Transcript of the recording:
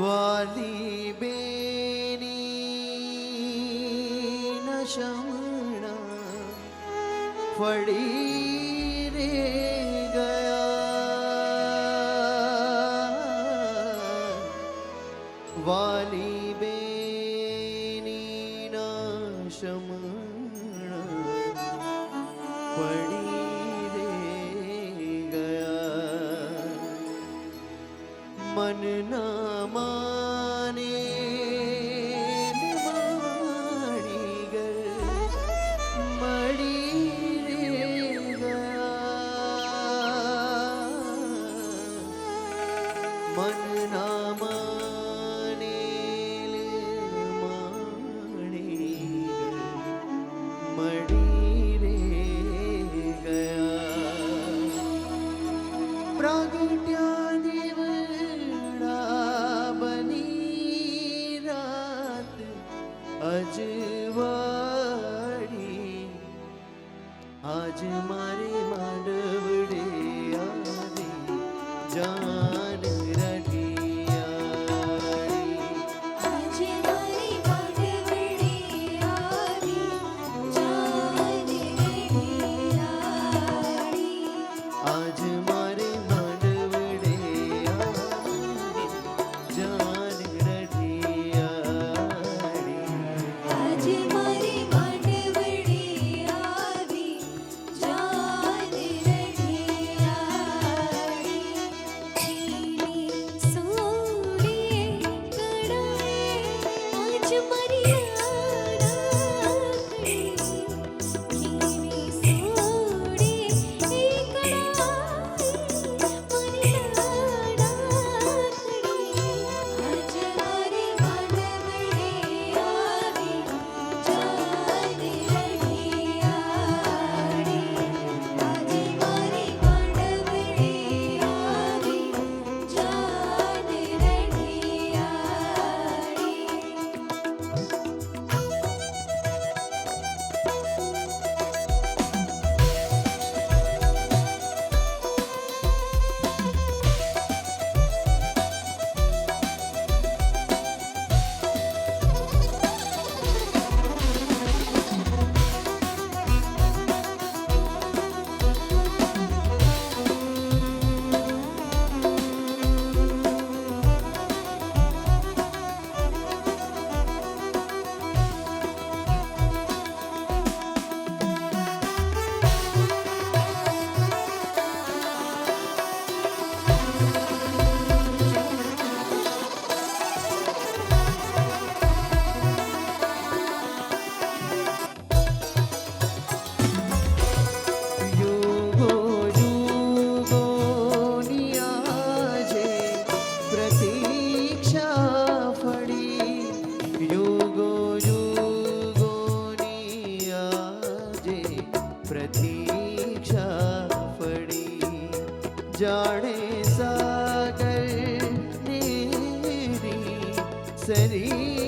વાલી બેની નશમણ ફળી ગયા. વાલી બેની નશમણ ફળી રે ગયા. મનના Mama. आज मारे sería